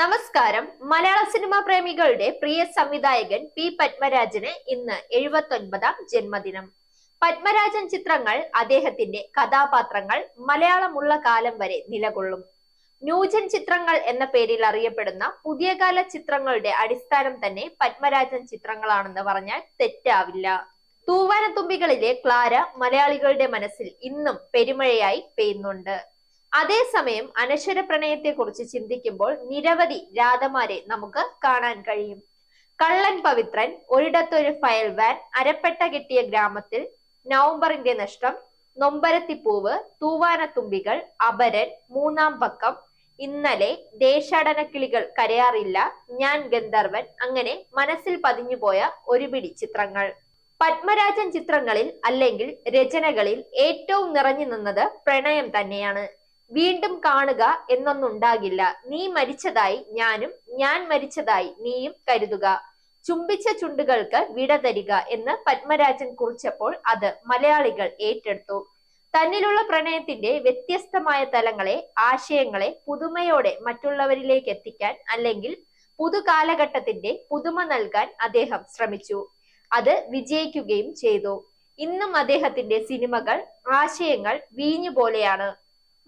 നമസ്കാരം. മലയാള സിനിമാ പ്രേമികളുടെ പ്രിയ സംവിധായകൻ പി പത്മരാജന് ഇന്ന് എഴുപത്തൊൻപതാം ജന്മദിനം. പത്മരാജൻ ചിത്രങ്ങൾ അദ്ദേഹത്തിന്റെ കഥാപാത്രങ്ങൾ മലയാളമുള്ള കാലം വരെ നിലകൊള്ളും. ന്യൂജൻ ചിത്രങ്ങൾ എന്ന പേരിൽ അറിയപ്പെടുന്ന പുതിയ കാല ചിത്രങ്ങളുടെ അടിസ്ഥാനം തന്നെ പത്മരാജൻ ചിത്രങ്ങളാണെന്ന് പറഞ്ഞാൽ തെറ്റാവില്ല. തൂവാനത്തുമ്പികളിലെ ക്ലാര മലയാളികളുടെ മനസ്സിൽ ഇന്നും പെരുമഴയായി പെയ്യുന്നുണ്ട്. അതേസമയം അനശ്വര പ്രണയത്തെക്കുറിച്ച് ചിന്തിക്കുമ്പോൾ നിരവധി രാധമാരെ നമുക്ക് കാണാൻ കഴിയും. കള്ളൻ പവിത്രൻ ഒരിടത്തൊരു ഫയൽ വാൻ അരപ്പെട്ട കിട്ടിയ ഗ്രാമത്തിൽ നവംബറിന്റെ നഷ്ടം നൊമ്പരത്തിപ്പൂവ് തൂവാനത്തുമ്പികൾ അപരൻ മൂന്നാം പക്കം ഇന്നലെ ദേശാടനക്കിളികൾ കരയാറില്ല ഞാൻ ഗന്ധർവൻ അങ്ങനെ മനസ്സിൽ പതിഞ്ഞുപോയ ഒരുപിടി ചിത്രങ്ങൾ. പത്മരാജൻ ചിത്രങ്ങളിൽ അല്ലെങ്കിൽ രചനകളിൽ ഏറ്റവും നിറഞ്ഞു നിന്നത് പ്രണയം തന്നെയാണ്. വീണ്ടും കാണുക എന്നൊന്നുണ്ടാകില്ല. നീ മരിച്ചതായി ഞാനും ഞാൻ മരിച്ചതായി നീയും കരുതുക. ചുംബിച്ച ചുണ്ടുകൾക്ക് വിട തരിക എന്ന് പത്മരാജൻ കുറിച്ചപ്പോൾ അത് മലയാളികൾ ഏറ്റെടുത്തു. തന്നിലുള്ള പ്രണയത്തിന്റെ വ്യത്യസ്തമായ തലങ്ങളെ ആശയങ്ങളെ പുതുമയോടെ മറ്റുള്ളവരിലേക്ക് എത്തിക്കാൻ അല്ലെങ്കിൽ പുതുകാലഘട്ടത്തിന്റെ പുതുമ നൽകാൻ അദ്ദേഹം ശ്രമിച്ചു. അത് വിജയിക്കുകയും ചെയ്തു. ഇന്നും അദ്ദേഹത്തിന്റെ സിനിമകൾ ആശയങ്ങൾ വീഞ്ഞു പോലെയാണ്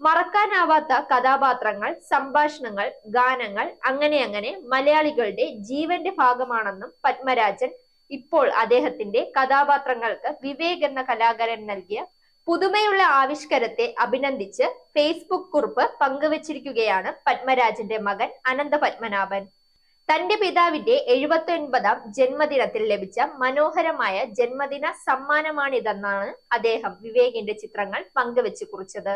മറക്കാനാവാത്ത കഥാപാത്രങ്ങൾ സംഭാഷണങ്ങൾ ഗാനങ്ങൾ അങ്ങനെ അങ്ങനെ മലയാളികളുടെ ജീവന്റെ ഭാഗമാണെന്നും പത്മരാജൻ ഇപ്പോൾ അദ്ദേഹത്തിന്റെ കഥാപാത്രങ്ങൾക്ക് വിവേക് എന്ന കലാകാരൻ നൽകിയ പുതുമയുള്ള ആവിഷ്കാരത്തെ അഭിനന്ദിച്ച് ഫേസ്ബുക്ക് കുറിപ്പ് പങ്കുവച്ചിരിക്കുകയാണ് പത്മരാജന്റെ മകൻ അനന്ത പത്മനാഭൻ. തന്റെ പിതാവിന്റെ എഴുപത്തി ഒൻപതാം ജന്മദിനത്തിൽ ലഭിച്ച മനോഹരമായ ജന്മദിന സമ്മാനമാണിതെന്നാണ് അദ്ദേഹം വിവേകിന്റെ ചിത്രങ്ങൾ പങ്കുവെച്ച് കുറിച്ചത്.